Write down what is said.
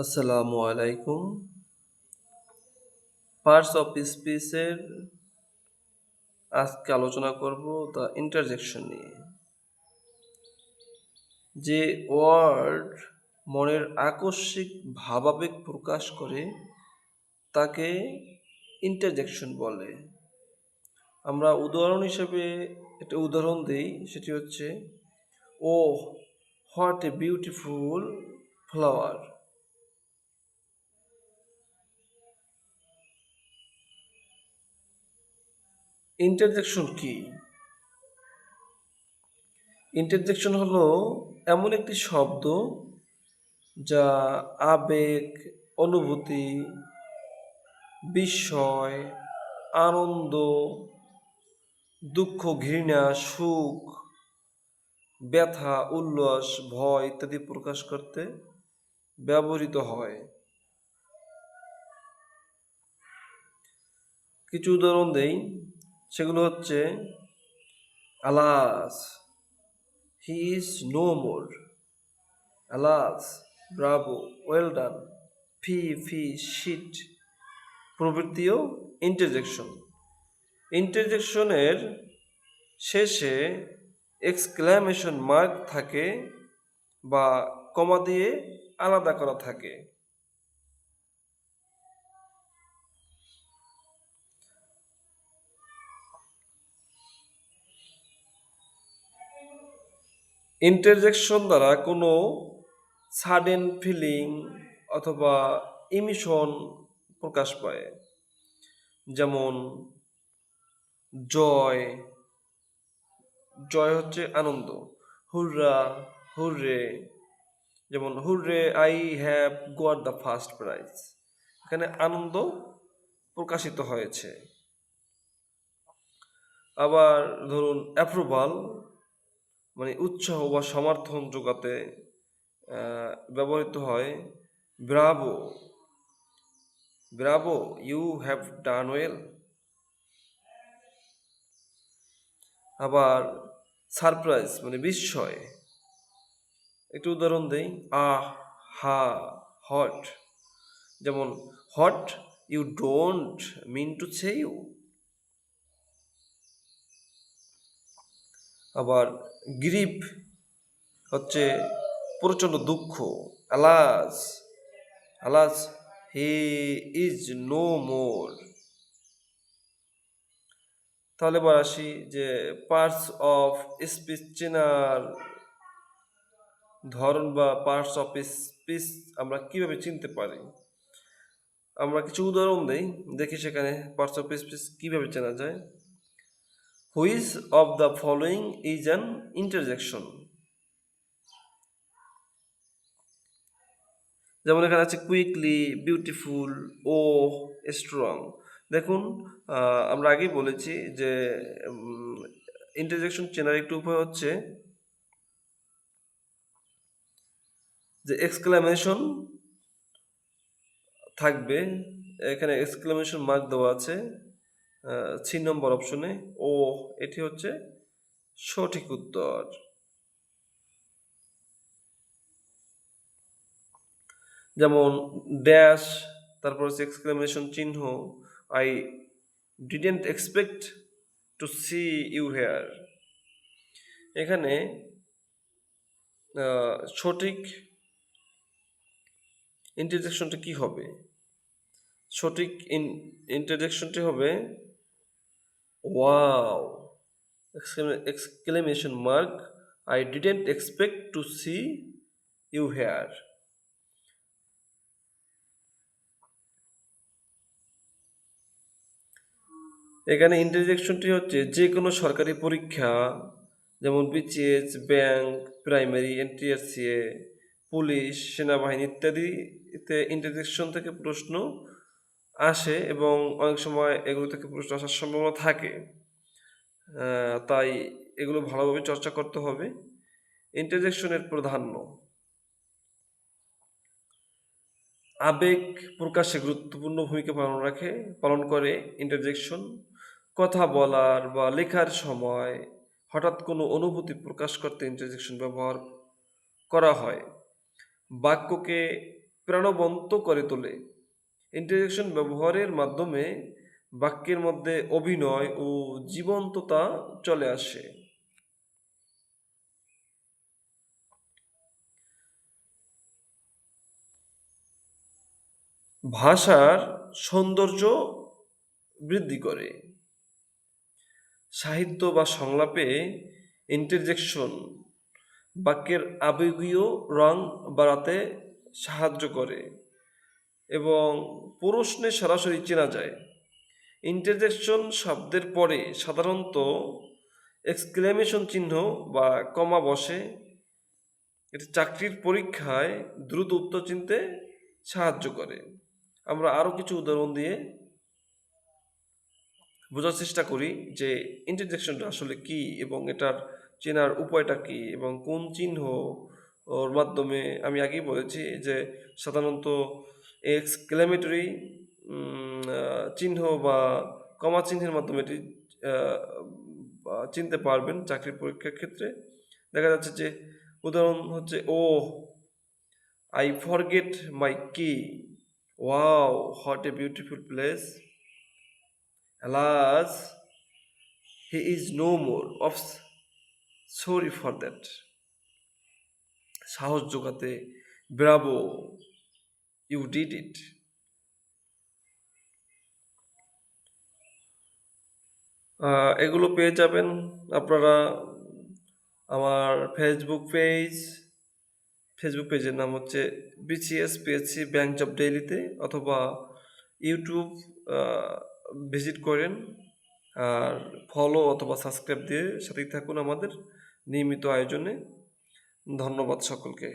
আসসালামু আলাইকুম। Parts of স্পিচের আজকে আলোচনা করব দ্য ইন্টারজেকশন নিয়ে। যে ওয়ার্ড মনের আকস্মিক ভাবাবেগ প্রকাশ করে, তাকে ইন্টারজেকশন বলে। আমরা উদাহরণ হিসেবে একটা উদাহরণ দিই, সেটি হচ্ছে ও what a beautiful flower. Interjection কি? ইন্টারজেকশন হলো এমন একটি শব্দ যা আবেগ, অনুভূতি, বিস্ময়, আনন্দ, দুঃখ, ঘৃণা, সুখ, ব্যথা, উল্লাস, ভয় ইত্যাদি প্রকাশ করতে ব্যবহৃত হয়। কিছু উদাহরণ দেই। সেগুলো হচ্ছে, alas, he is no more, alas, bravo, well done, fie fie, shit প্রভৃতিও interjection. ইন্টারজেকশনের শেষে এক্সক্লামেশন মার্ক থাকে বা কমা দিয়ে আলাদা করা থাকে। ইন্টারজেকশন দ্বারা কোনো সাডেন ফিলিং অথবা ইমিশন প্রকাশ পায়। যেমন, জয় জয় হচ্ছে আনন্দ, হুররা, হুররে, যেমন, হুররে আই হ্যাভ গোয়ার দ্য ফার্স্ট প্রাইজ এখানে আনন্দ প্রকাশিত হয়েছে। আবার ধরুন অ্যাপ্রুভাল মানে উৎসাহ বা সমর্থন যোগাতে ব্যবহৃত হয়। Bravo bravo you have done well আবার সারপ্রাইজ মানে বিস্ময়। একটু উদাহরণ দেই। আহ, হা হট যেমন what you don't mean to say you আবার গ্রিপ হচ্ছে প্রচণ্ড দুঃখ। Alas alas, he is no more. তাহলে এবার আসি যে পার্টস অফ স্পিচ চেনার ধরন বা পার্টস অফ স্পিচ আমরা কীভাবে চিনতে পারি? আমরা কিছু উদাহরণ দেই, দেখি সেখানে পার্টস অফ স্পিচ কীভাবে চেনা যায়। Which of the following is an interjection. যেমন এখানে আছে কুইকলি, বিউটিফুল, ও, স্ট্রং। দেখুন আমরা আগেই বলেছি যে ইন্টারজেকশন চেনার একটি উপায় হচ্ছে যে এক্সক্লামেশন থাকবে, এখানে এক্সক্লামেশন মার্ক দেওয়া আছে। থ্রি নম্বর অপশনে ও, এটি হচ্ছে সঠিক উত্তর। যেমন ড্যাশ তারপর হচ্ছে এক্সক্লামেশন চিহ্ন I didn't expect to see you here এখানে সঠিক ইন্টারজেকশনটা কি হবে? সঠিক ইন্টারজেকশনটি হবে wow exclamation mark I didn't expect to see you here এখানে ইন্টারজেকশনটি হচ্ছে যে কোনো সরকারি পরীক্ষা, যেমন BCS bank primary NTRCA police সেনাবাহিনী ইত্যাদিতে ইন্টারজেকশন থেকে প্রশ্ন আসে এবং অনেক সময় এগুলো থেকে প্রশ্ন আসার সম্ভাবনা থাকে। তাই এগুলো ভালোভাবে চর্চা করতে হবে। ইন্টারজেকশনের প্রাধান্য। আবেগ প্রকাশে গুরুত্বপূর্ণ ভূমিকা পালন রাখে, পালন করে ইন্টারজেকশন কথা বলার বা লেখার সময় হঠাৎ কোনো অনুভূতি প্রকাশ করতে ইন্টারজেকশন ব্যবহার করা হয়। বাক্যকে প্রাণবন্ত করে তোলে। ইন্টারজেকশন ব্যবহারের মাধ্যমে বাক্যের মধ্যে অভিনয় ও জীবন্ততা চলে আসে। ভাষার সৌন্দর্য বৃদ্ধি করে। সাহিত্য বা সংলাপে ইন্টারজেকশন বাক্যের আবেগীয় রং বাড়াতে সাহায্য করে। এবং প্রশ্নে সরাসরি চেনা যায়। ইন্টারজেকশন শব্দের পরে সাধারণত এক্সক্লেমেশন চিহ্ন বা কমা বসে। এটি চাকরির পরীক্ষায় দ্রুত উত্তর চিনতে সাহায্য করে। আমরা আরও কিছু উদাহরণ দিয়ে বোঝার চেষ্টা করি যে ইন্টারজেকশনটা আসলে কি এবং এটার চেনার উপায়টা কি এবং কোন চিহ্ন ওর মাধ্যমে আমি আগেই বলেছি যে সাধারণত এক্সক্লেমেটরি চিহ্ন বা কমা চিহ্নের মাধ্যমে এটি চিনতে পারবেন চাকরির পরীক্ষার ক্ষেত্রে। দেখা যাচ্ছে যে উদাহরণ হচ্ছে ও I forget my key wow what a beautiful place Alas, he is no more. Of sorry for that সাহস জোগাতে ব্রাভো। ইউ ডিড ইট এগুলো পেয়ে যাবেন আপনারা আমার ফেসবুক পেজ ফেসবুক পেজের নাম হচ্ছে বিসিএস পিএসসি ব্যাংক জব ডেইলিতে অথবা ইউটিউব ভিজিট করেন। আর ফলো অথবা সাবস্ক্রাইব দিয়ে সাথেই থাকুন আমাদের নিয়মিত আয়োজনে। ধন্যবাদ সকলকে।